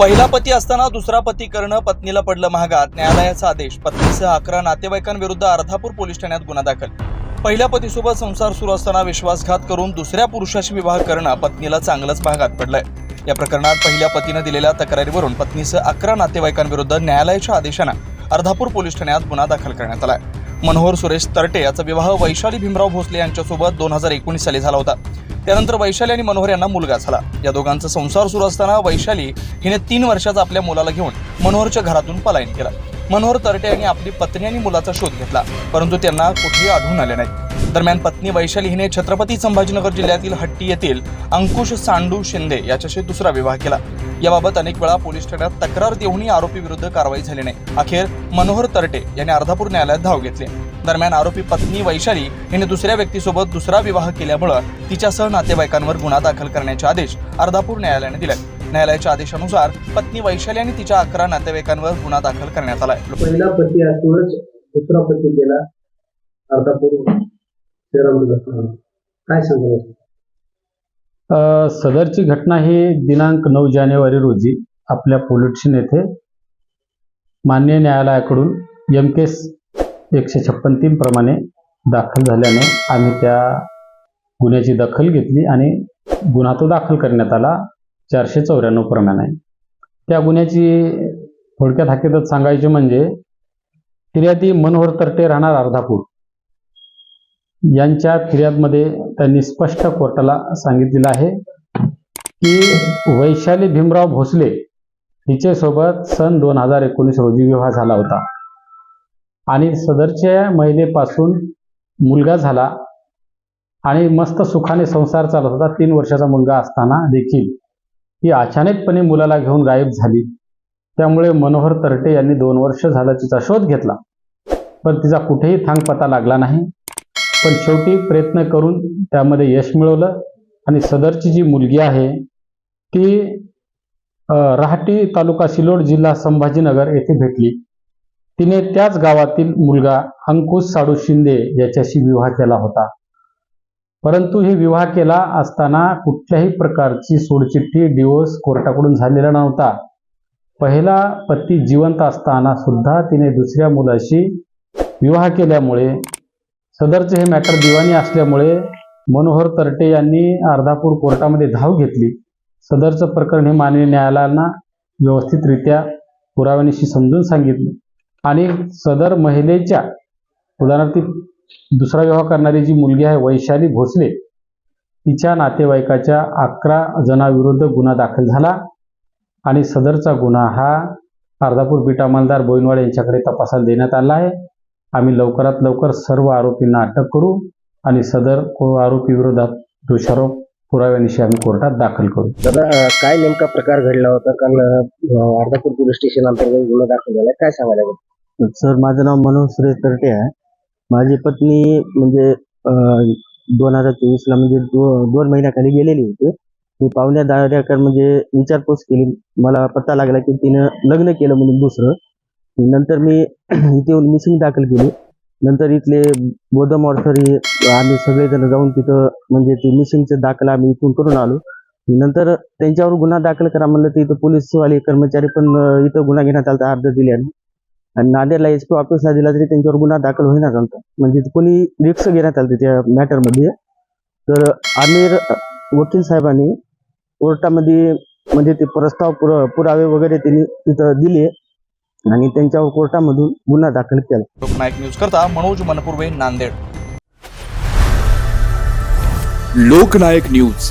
पहिला पती असताना दुसरा पती करणं पत्नीला पडलं महागात. न्यायालयाचा आदेश. पत्नीसह अकरा नातेवाईकांविरुद्ध अर्धापूर पोलीस ठाण्यात गुन्हा दाखल. पहिल्या पतीसोबत संसार सुरू असताना विश्वासघात करून दुसऱ्या पुरुषाशी विवाह करणं पत्नीला चांगलंच महागात पडलंय. या प्रकरणात पहिल्या पतीनं दिलेल्या तक्रारीवरून पत्नीसह अकरा नातेवाईकांविरुद्ध न्यायालयाच्या आदेशानं अर्धापूर पोलीस ठाण्यात गुन्हा दाखल करण्यात आलाय. मनोहर सुरेश तरटे याचा विवाह वैशाली भीमराव भोसले यांच्यासोबत दोन हजार एकोणीस साली झाला होता. त्यानंतर वैशाली आणि मनोहर यांना मुलगा झाला. या दोघांचा संसार सुरू असताना वैशाली हिने तीन वर्षाचा आपल्या मुलाला घेऊन मनोहरच्या घरातून पलायन केलं. मनोहर तरटे यांनी आपली पत्नी आणि मुलाचा शोध घेतला परंतु त्यांना कुठेही आढळून आले नाही. दरम्यान पत्नी वैशाली हिने छत्रपती संभाजीनगर जिल्ह्यातील हट्टी येथील अंकुश सांडू शिंदे याच्याशी दुसरा विवाह केला. याबाबत अनेक वेळा पोलीस ठाण्यात तक्रार देऊनही आरोपी विरुद्ध कारवाई झाली नाही. अखेर मनोहर तरटे यांनी अर्धापूर न्यायालयात धाव घेतली. दरम्यान आरोपी पत्नी वैशाली हिने दुसऱ्या व्यक्तीसोबत दुसरा विवाह केल्यामुळं तिच्यासह नातेवाईकांवर गुन्हा दाखल करण्याचे आदेश अर्धापूर न्यायालयाने दिले. न्यायालयाच्या आदेशानुसार पत्नी वैशाली आणि तिच्या अकरा नातेवाईकांवर गुन्हा दाखल करण्यात आलाय. पहिला पती असूनच दुसरा पती गेला अर्धापूर काय सांगाल सदरची घटना ही दिनांक नऊ जानेवारी रोजी आपल्या पोलिटशन येथे मान्य न्यायालयाकडून एम केस एकशे छप्पन तीन प्रमाणे दाखल झाल्याने आम्ही त्या गुन्ह्याची दखल घेतली आणि गुन्हा तो दाखल करण्यात आला चारशे चौऱ्याण्णव प्रमाणे. त्या गुन्ह्याची थोडक्यात हकीकत सांगायची म्हणजे फिर्यादी मनोहर तरटे राहणार अर्धापूर. यांच्या फिर्यादमध्ये त्यांनी स्पष्ट कोर्टाला सांगितलेलं आहे की वैशाली भीमराव भोसले हिच्यासोबत सन दोन हजार एकोणीस रोजी विवाह झाला होता. आणि सदरच्या महिलेपासून मुलगा झाला आणि मस्त सुखाने संसार चालत होता. तीन वर्षाचा मुलगा असताना देखील ती अचानकपणे मुलाला घेऊन गायब झाली. त्यामुळे मनोहर तरटे यांनी दोन वर्ष झालं तिचा शोध घेतला. पण तिचा कुठेही थांग पता लागला नाही. पण शेवटी प्रयत्न करून त्यामध्ये यश मिळवलं. आणि सदरची जी मुलगी आहे ती रहाटी तालुका सिलोड जिल्हा संभाजीनगर येथे भेटली. तिने त्याच गावातील मुलगा अंकुश साडू शिंदे याच्याशी विवाह केला होता. परंतु ही विवाह केला असताना कुठल्याही प्रकारची सोडचिठ्ठी डिवोर्स कोर्टाकडून झालेला नव्हता. पहिला पती जिवंत असताना सुद्धा तिने दुसऱ्या मुलाशी विवाह केल्यामुळे सदरचे हे मॅटर दिवाणी असल्यामुळे मनोहर तरटे यांनी अर्धापूर कोर्टामध्ये धाव घेतली. सदरचं प्रकरण हे माननीय न्यायालयाला व्यवस्थितरित्या पुराव्यानिशी समजून सांगितलं. आणि सदर महिलेच्या उदाहरणार्थ दुसरा विवाह करणारी जी मुलगी आहे वैशाली भोसले तिच्या नातेवाईकाच्या अकरा जणांविरुद्ध गुन्हा दाखल झाला. आणि सदरचा गुन्हा हा अर्धापूर बीट अंमलदार बोईनवाड यांच्याकडे तपासाला देण्यात आला आहे. आम्ही लवकरात लवकर सर्व आरोपींना अटक करू आणि सदर को- आरोपी विरोधात दोषारोप पुराव्यानिशी आम्ही कोर्टात दाखल करू. दादा काय नेमका प्रकार घडला होता? काल अं, अर्धापूर पोलीस स्टेशन अंतर्गत गुन्हा दाखल झाला. काय सांगायला सर माझं नाव मनोज सुरेश तरटे आहे. माझी पत्नी म्हणजे दोन हजार चोवीसला म्हणजे दो दोन महिन्याखाली गेलेली होती. मी पाहुण्या दाऱ्याकर म्हणजे विचारपूस केली. मला पत्ता लागला की तिनं लग्न केलं म्हणून दुसरं. नंतर मी इथे येऊन मिसिंग दाखल केली. नंतर इथले बोधम ऑर्थरी आम्ही सगळेजण जाऊन तिथं म्हणजे ते मिसिंगचं दाखल आम्ही इथून करून आलो. नंतर त्यांच्यावर गुन्हा दाखल करा म्हणलं तर इथं पोलीसवाले कर्मचारी पण इथं गुन्हा घेण्यात आला अर्ज दिल्याने आणि नांदेडला एस पी ऑफिसला दिला तरी त्यांच्यावर गुन्हा दाखल होईना चालतं म्हणजे कोणी रिक्स घेण्यात आलं त्या मॅटरमध्ये. तर आमिर वकील साहेबांनी कोर्टामध्ये म्हणजे ते प्रस्ताव पुर पुरावे वगैरे त्यांनी तिथं दिले. आणि त्यांच्यावर कोर्टामधून गुन्हा दाखल केला. लोकनायक न्यूज करता मनोज मनपूर्वे नांदेड. लोकनायक न्यूज.